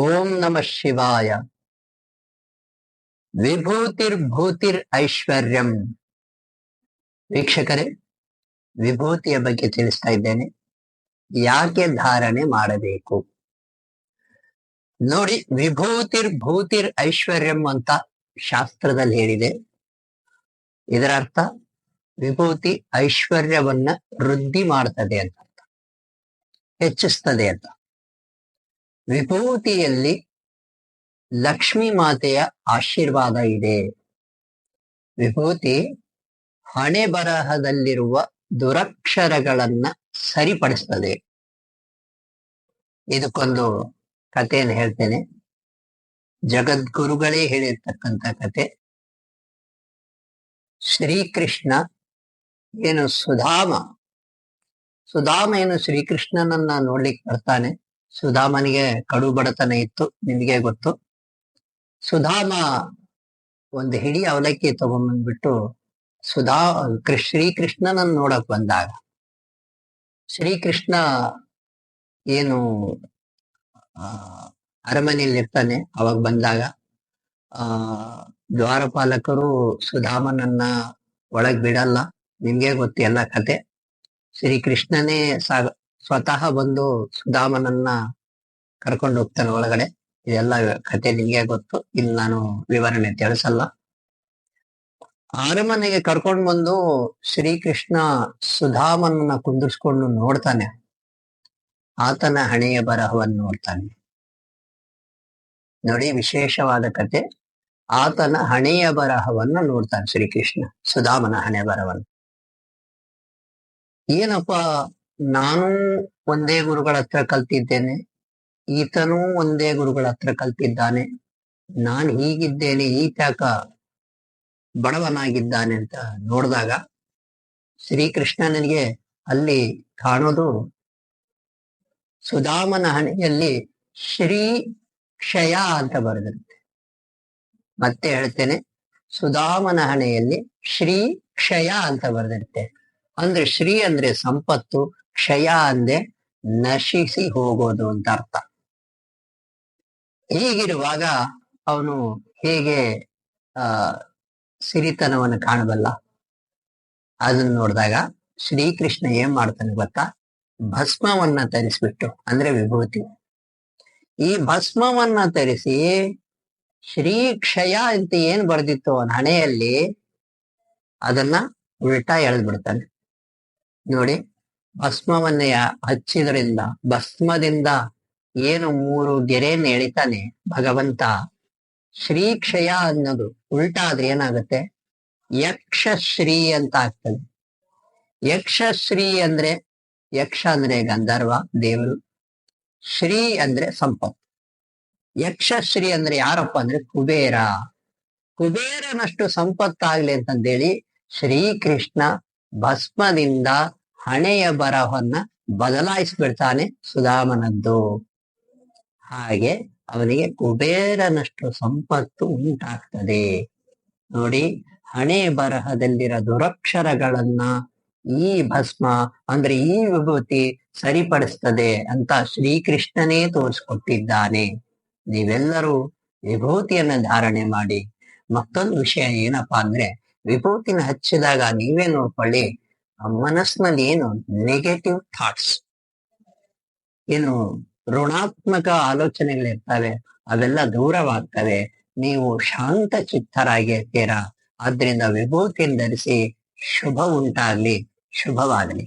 ಓಂ ನಮ ಶಿವಾಯ. ವಿಭೂತಿರ್ ಭೂತಿರ್ ಐಶ್ವರ್ಯಂ ವೀಕ್ಷಕರೇ, ವಿಭೂತಿಯ ಬಗ್ಗೆ ತಿಳಿಸ್ತಾ ಇದ್ದೇನೆ. ಯಾಕೆ ಧಾರಣೆ ಮಾಡಬೇಕು? ನೋಡಿ ವಿಭೂತಿರ್ ಭೂತಿರ್ ಐಶ್ವರ್ಯಂ ಅಂತ ಶಾಸ್ತ್ರದಲ್ಲಿ ಹೇಳಿದೆ. ಇದರ ಅರ್ಥ, ವಿಭೂತಿ ಐಶ್ವರ್ಯವನ್ನ ವೃದ್ಧಿ ಮಾಡ್ತದೆ ಅಂತ ಹೆಚ್ಚಿಸ್ತದೆ ಅಂತ. ವಿಭೂತಿಯಲ್ಲಿ ಲಕ್ಷ್ಮಿ ಮಾತೆಯ ಆಶೀರ್ವಾದ ಇದೆ. ವಿಭೂತಿ ಹಣೆ ಬರಹದಲ್ಲಿರುವ ದುರಕ್ಷರಗಳನ್ನ ಸರಿಪಡಿಸ್ತದೆ. ಇದಕ್ಕೊಂದು ಕಥೆಯನ್ನು ಹೇಳ್ತೇನೆ. ಜಗದ್ಗುರುಗಳೇ ಹೇಳಿರ್ತಕ್ಕಂಥ ಕತೆ ಶ್ರೀಕೃಷ್ಣ ಏನು ಸುಧಾಮ. ಸುಧಾಮ ಏನು ಶ್ರೀಕೃಷ್ಣನನ್ನ ನೋಡ್ಲಿಕ್ಕೆ ಬರ್ತಾನೆ. ಸುಧಾಮನಿಗೆ ಕಡು ಬಡತನ ಇತ್ತು, ನಿಮಗೆ ಗೊತ್ತು. ಸುಧಾಮ ಒಂದು ಹಿಡಿ ಅವಲಕ್ಕಿ ತಗೊಂಡ್ಬಂದ್ಬಿಟ್ಟು ಸುಧಾ, ಶ್ರೀಕೃಷ್ಣನನ್ನು ನೋಡಕ್ ಬಂದಾಗ, ಶ್ರೀಕೃಷ್ಣ ಏನು, ಆ ಅರಮನೆಯಲ್ಲಿ ಇರ್ತಾನೆ ಅವಾಗ ಬಂದಾಗ, ಆ, ದ್ವಾರಪಾಲಕರು ಸುಧಾಮನನ್ನ ಒಳಗ್ ಬಿಡಲ್ಲ. ನಿಮ್ಗೆ ಗೊತ್ತು ಎಲ್ಲ ಕತೆ. ಶ್ರೀಕೃಷ್ಣನೇ ಸಾಗ ಸ್ವತಃ ಬಂದು ಸುಧಾಮನನ್ನ ಕರ್ಕೊಂಡು ಹೋಗ್ತಾನೆ ಒಳಗಡೆ. ಇದೆಲ್ಲ ಕತೆ ನಿಮಗೆ ಗೊತ್ತು. ಇಲ್ಲಿ ನಾನು ವಿವರಣೆ ತಿಳಿಸಲ್ಲ. ಅರಮನೆಗೆ ಕರ್ಕೊಂಡು ಬಂದು ಶ್ರೀಕೃಷ್ಣ ಸುಧಾಮನನ್ನ ಕುಂದಿರ್ಸ್ಕೊಂಡು ನೋಡ್ತಾನೆ. ಆತನ ಹಣೆಯ ಬರಹವನ್ನು ನೋಡ್ತಾನೆ. ನೋಡಿ, ವಿಶೇಷವಾದ ಕತೆ. ಆತನ ಹಣೆಯ ಬರಹವನ್ನ ನೋಡ್ತಾನೆ ಶ್ರೀಕೃಷ್ಣ ಸುಧಾಮನ ಹಣೆ ಬರಹವನ್ನು. ಏನಪ್ಪ ನಾನು ಒಂದೇ ಗುರುಗಳ ಹತ್ರ ಕಲ್ತಿದ್ದೇನೆ. ಈತನೂ ಒಂದೇ ಗುರುಗಳ ಹತ್ರ ಕಲ್ತಿದ್ದಾನೆ. ನಾನು ಹೀಗಿದ್ದೇನೆ, ಈತಾಕ ಬಡವನಾಗಿದ್ದಾನೆ ಅಂತ ನೋಡಿದಾಗ ಶ್ರೀಕೃಷ್ಣನಿಗೆ ಅಲ್ಲಿ ಕಾಣೋದು ಸುಧಾಮನ ಹಣೆಯಲ್ಲಿ ಶ್ರೀ ಕ್ಷಯ ಅಂತ ಬರೆದಿರುತ್ತೆ. ಮತ್ತೆ ಹೇಳ್ತೇನೆ, ಸುಧಾಮನ ಹಣೆಯಲ್ಲಿ ಶ್ರೀ ಕ್ಷಯ ಅಂತ ಬರೆದಿರುತ್ತೆ. ಅಂದ್ರೆ ಶ್ರೀ ಅಂದ್ರೆ ಸಂಪತ್ತು, ಕ್ಷಯ ಅಂದ್ರೆ ನಶಿಸಿ ಹೋಗೋದು ಅಂತ ಅರ್ಥ. ಹೀಗಿರುವಾಗ ಅವನು ಹೇಗೆ, ಆ, ಸಿರಿತನವನ್ನು ಕಾಣಬಲ್ಲ? ಅದನ್ನ ನೋಡಿದಾಗ ಶ್ರೀಕೃಷ್ಣ ಏನ್ ಮಾಡ್ತಾನೆ ಗೊತ್ತಾ? ಭಸ್ಮವನ್ನ ತರಿಸ್ಬಿಟ್ಟು, ಅಂದ್ರೆ ವಿಭೂತಿ. ಈ ಭಸ್ಮವನ್ನ ತರಿಸಿ ಶ್ರೀ ಕ್ಷಯ ಅಂತ ಏನ್ ಬರ್ದಿತ್ತು ಅವನ ಹಣೆಯಲ್ಲಿ? ಅದನ್ನ ಉಲ್ಟಾ ಎಳೆದ್ ಬಿಡ್ತಾನೆ ನೋಡಿ, ಭಸ್ಮವನ್ನ ಹಚ್ಚಿದ್ರಿಂದ, ಭಸ್ಮದಿಂದ ಏನು ಮೂರು ಗೆರೆಯನ್ನು ಎಳಿತಾನೆ? ಭಗವಂತ. ಶ್ರೀ ಕ್ಷಯ ಅನ್ನೋದು ಉಲ್ಟಾ ಆದ್ರೆ ಏನಾಗುತ್ತೆ? ಯಕ್ಷಶ್ರೀ ಅಂತ ಆಗ್ತದೆ. ಯಕ್ಷಶ್ರೀ ಅಂದ್ರೆ, ಯಕ್ಷ ಅಂದ್ರೆ ಗಂಧರ್ವ, ದೇವರು. ಶ್ರೀ ಅಂದ್ರೆ ಸಂಪತ್ತು. ಯಕ್ಷಶ್ರೀ ಅಂದ್ರೆ ಯಾರಪ್ಪ ಅಂದ್ರೆ ಕುಬೇರ. ಕುಬೇರನಷ್ಟು ಸಂಪತ್ತಾಗ್ಲಿ ಅಂತಂದೇಳಿ ಶ್ರೀಕೃಷ್ಣ ಭಸ್ಮದಿಂದ ಹಣೆಯ ಬರಹವನ್ನ ಬದಲಾಯಿಸ್ಬಿಡ್ತಾನೆ ಸುಧಾಮನದ್ದು. ಹಾಗೆ ಅವನಿಗೆ ಕುಬೇರನಷ್ಟು ಸಂಪತ್ತು ಉಂಟಾಗ್ತದೆ. ನೋಡಿ, ಹಣೆ ಬರಹದಲ್ಲಿರೋ ದುರಕ್ಷರಗಳನ್ನ ಈ ಭಸ್ಮ, ಅಂದ್ರೆ ಈ ವಿಭೂತಿ ಸರಿಪಡಿಸ್ತದೆ ಅಂತ ಶ್ರೀಕೃಷ್ಣನೇ ತೋರಿಸ್ಕೊಟ್ಟಿದ್ದಾನೆ. ನೀವೆಲ್ಲರೂ ವಿಭೂತಿಯನ್ನ ಧಾರಣೆ ಮಾಡಿ. ಮತ್ತೊಂದು ವಿಷಯ ಏನಪ್ಪಾ ಅಂದ್ರೆ ವಿಭೂತಿನ ಹಚ್ಚಿದಾಗ ನೀವೇ ನೋಡ್ಕೊಳ್ಳಿ, ಆ ಮನಸ್ಸಿನಲ್ಲಿ ಏನು ನೆಗೆಟಿವ್ ಥಾಟ್ಸ್ ಏನು ಋಣಾತ್ಮಕ ಆಲೋಚನೆಗಳಿರ್ತವೆ, ಅವೆಲ್ಲ ದೂರವಾಗ್ತವೆ. ನೀವು ಶಾಂತ ಚಿತ್ತರಾಗಿರ್ತೀರಾ ಆದ್ರಿಂದ ವಿಭೂತಿಯನ್ನು ಧರಿಸಿ ಶುಭ ಉಂಟಾಗ್ಲಿ, ಶುಭವಾಗಲಿ.